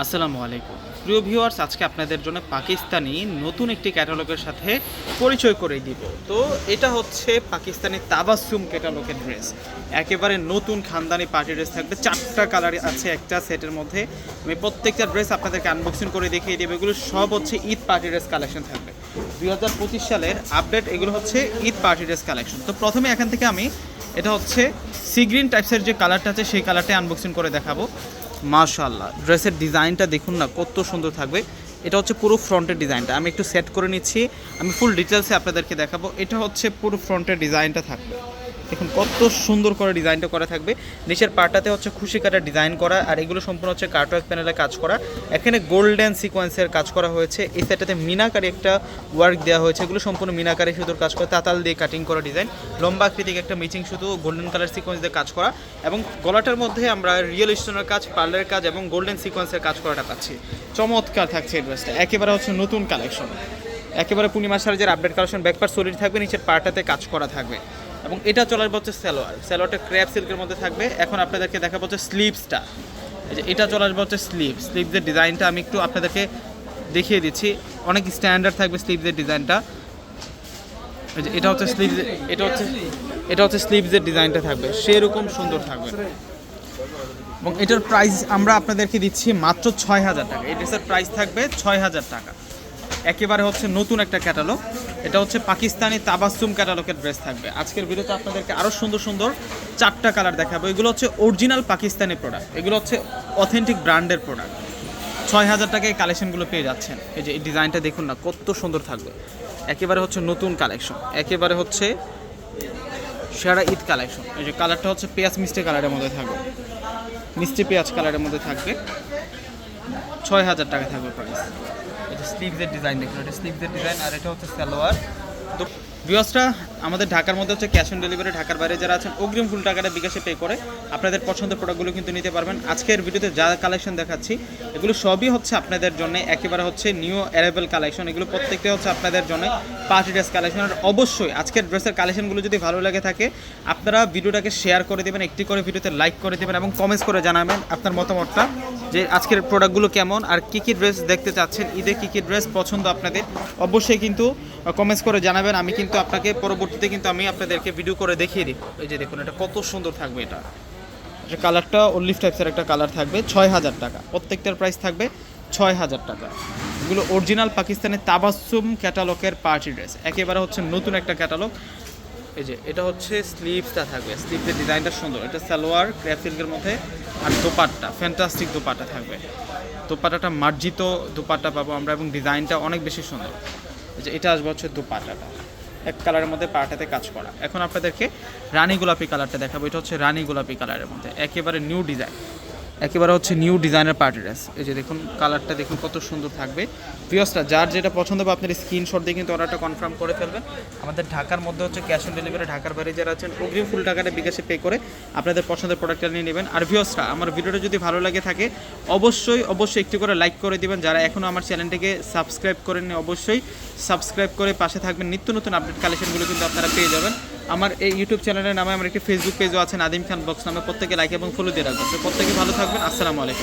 আসসালামু আলাইকুম। প্রিয় ভিউয়ার্স, আজকে আপনাদের জন্য পাকিস্তানি নতুন একটি ক্যাটালগের সাথে পরিচয় করে দিব। তো এটা হচ্ছে পাকিস্তানি তাবাসুম ক্যাটালগের ড্রেস। একেবারে নতুন খানদানি পার্টি ড্রেস থাকবে। চারটা কালার আছে একটা সেটের মধ্যে। আমি প্রত্যেকটা ড্রেস আপনাদেরকে আনবক্সিং করে দেখিয়ে দেবো। এগুলো সব হচ্ছে ঈদ পার্টি ড্রেস কালেকশন থাকবে। দুই হাজার পঁচিশ সালের আপডেট এগুলো হচ্ছে ঈদ পার্টি ড্রেস কালেকশন। তো প্রথমে এখান থেকে আমি, এটা হচ্ছে সি গ্রিন টাইপসের যে কালারটা আছে, সেই কালারটা আনবক্সিং করে দেখাবো। মাশাল্লাহ ড্রেসের ডিজাইনটা দেখুন না, কত সুন্দর থাকবে। এটা হচ্ছে পুরো ফ্রন্টের ডিজাইনটা। আমি একটু সেট করে নিচ্ছি। আমি ফুল ডিটেলসে আপনাদেরকে দেখাবো। এটা হচ্ছে পুরো ফ্রন্টের ডিজাইনটা থাকবে। দেখুন, কত সুন্দর করে ডিজাইনটা করা থাকবে। নিচের পার্টটাতে হচ্ছে খুশি কাটা ডিজাইন করা, আর এগুলো সম্পূর্ণ হচ্ছে কার্টওয়ার্ক প্যানেলে কাজ করা। এখানে গোল্ডেন সিকোয়েন্সের কাজ করা হয়েছে। এই সেটটাতে মিনাকারি একটা ওয়ার্ক দেওয়া হয়েছে। এগুলো সম্পূর্ণ মিনাকারি সুতোর কাজ করা, তাতাল দিয়ে কাটিং করা ডিজাইন। লম্বা আকৃতিক একটা মিচিং শুধু গোল্ডেন কালার সিকোয়েন্স দিয়ে কাজ করা। এবং গলাটার মধ্যে আমরা রিয়েল স্টোনের কাজ পার্লের কাজ এবং গোল্ডেন সিকোয়েন্সের কাজ করাটা পাচ্ছি। চমৎকার থাকছে এই ড্রেসটা। একেবারে হচ্ছে নতুন কালেকশন একেবারে পূর্ণিমা সার্জের আপডেট কালেকশন ব্যাকপার সলিড থাকবে, নিচের পার্টাতে কাজ করা থাকবে। এবং এটা চলার হচ্ছে স্যালোয়ার স্যালোয়ারটা ক্র্যাপ সিল্কের মধ্যে থাকবে। এখন আপনাদেরকে দেখাবো হচ্ছে স্লিভসটা এটা চলার হচ্ছে স্লিভ স্লিভসের ডিজাইনটা আমি একটু আপনাদেরকে দেখিয়ে দিচ্ছি। অনেক স্ট্যান্ডার্ড থাকবে স্লিভসের ডিজাইনটা এটা হচ্ছে স্লিভ এটা হচ্ছে এটা হচ্ছে স্লিভসের ডিজাইনটা থাকবে। সেরকম সুন্দর থাকবে। এবং এটার প্রাইস আমরা আপনাদেরকে দিচ্ছি মাত্র ছয় হাজার টাকা। এই ড্রেসের প্রাইস থাকবে ছয় হাজার টাকা। একেবারে হচ্ছে নতুন একটা ক্যাটালগ এটা হচ্ছে পাকিস্তানি তাবাসুম ক্যাটালগের ড্রেস থাকবে। আজকের ভিডিওতে আপনাদেরকে আরও সুন্দর সুন্দর চারটা কালার দেখাবো। এগুলো হচ্ছে অরিজিনাল পাকিস্তানি প্রোডাক্ট এগুলো হচ্ছে অথেন্টিক ব্র্যান্ডের প্রোডাক্ট ছয় হাজার টাকায় কালেকশনগুলো পেয়ে যাচ্ছেন। এই যে এই ডিজাইনটা দেখুন না, কত সুন্দর থাকবে। একেবারে হচ্ছে নতুন কালেকশন একেবারে হচ্ছে সেরা ঈদ কালেকশন এই যে কালারটা হচ্ছে পেঁয়াজ মিষ্টি কালারের মধ্যে থাকবে। মিষ্টি পেঁয়াজ কালারের মধ্যে থাকবে। ছয় হাজার টাকা থাকবে প্রাইস স্লিভসের ডিজাইন দেখুন, এটা স্লিভসের ডিজাইন আর এটা হচ্ছে সালোয়ার। ভিউয়ার্সরা আমাদের ঢাকার মধ্যে হচ্ছে ক্যাশ অন ডেলিভারি ঢাকার বাইরে যারা আছেন, অগ্রিম ফুল টাকাটা বিকাশে পে করে আপনাদের পছন্দের প্রোডাক্টগুলো কিন্তু নিতে পারবেন। আজকের ভিডিওতে যা কালেকশন দেখাচ্ছি, এগুলো সবই হচ্ছে আপনাদের জন্য, একেবারে হচ্ছে নিউ অ্যারাইভেল কালেকশন এগুলো প্রত্যেকটা হচ্ছে আপনাদের জন্য পার্টি ড্রেস কালেকশন আর অবশ্যই আজকের ড্রেসের কালেকশনগুলো যদি ভালো লাগে থাকে, আপনারা ভিডিওটাকে শেয়ার করে দেবেন, একটি করে ভিডিওতে লাইক করে দেবেন এবং কমেন্টস করে জানাবেন আপনার মতামতটা। যে আজকের প্রোডাক্টগুলো কেমন, আর কী কী ড্রেস দেখতে চাচ্ছেন, ঈদে কী কী ড্রেস পছন্দ আপনাদের, অবশ্যই কিন্তু কমেন্টস করে জানাবেন। আমি কিন্তু আপনাকে পরবর্তীতে কিন্তু আমি আপনাদেরকে ভিডিও করে দেখিয়ে দিই। এই যে দেখুন, এটা কত সুন্দর থাকবে এটা। এটা কালারটা অলিভ টাইপসের একটা কালার থাকবে, ছয় হাজার টাকা। প্রত্যেকটার প্রাইস থাকবে ছয় হাজার টাকা। এগুলো অরিজিনাল পাকিস্তানের তাবাসুম ক্যাটালগের পার্টি ড্রেস একেবারে হচ্ছে নতুন একটা ক্যাটালগ এই যে, এটা হচ্ছে স্লিভসটা থাকবে। স্লিভসের ডিজাইনটা সুন্দর। এটা সালোয়ার ক্র্যাপ সিল্কের মধ্যে, আর দোপাট্টা ফ্যান্টাস্টিক দোপাট্টা থাকবে। দোপাট্টাটা মার্জিত দোপাট্টা পাবো আমরা এবং ডিজাইনটা অনেক বেশি সুন্দর। যে, এটা আসবে হচ্ছে দোপাট্টাটা। এক কালারের মধ্যে পাটাতে কাজ করা। এখন আপনাদেরকে রানী গোলাপি কালারটা দেখাবো। এটা হচ্ছে রানী গোলাপি কালারের মধ্যে। একেবারে নিউ ডিজাইন একেবারে হচ্ছে নিউ ডিজাইনের পার্টি ড্রেস এই যে দেখুন কালারটা দেখুন কত সুন্দর থাকবে। পিওসটা যার যেটা পছন্দ হবে, আপনার স্ক্রিনশট দিয়ে কিন্তু অর্ডারটা কনফার্ম করে ফেলবেন। আমাদের ঢাকার মধ্যে হচ্ছে ক্যাশ অন ডেলিভারি ঢাকার বাইরে যারা আছেন, অগ্রিম ফুল টাকাটা বিকাশে পে করে আপনাদের পছন্দের প্রোডাক্টটা নিয়ে নেবেন। আর ভিওসটা আমার ভিডিওটা যদি ভালো লাগে থাকে, অবশ্যই অবশ্যই একটু করে লাইক করে দিবেন। যারা এখনও আমার চ্যানেলটিকে সাবস্ক্রাইব করেননি, অবশ্যই সাবস্ক্রাইব করে পাশে থাকবেন। নিত্য নতুন আপডেট কালেকশনগুলো কিন্তু আপনারা পেয়ে যাবেন। আমার এই ইউটিউব চ্যানেলের নামে আমার একটি ফেসবুক পেজও আছে, নাদিম খান বক্স নামে প্রত্যেকে লাইক এবং ফলো দিয়ে রাখবেন। তো প্রত্যেকে ভালো থাকবেন, আসসালামু আলাইকুম।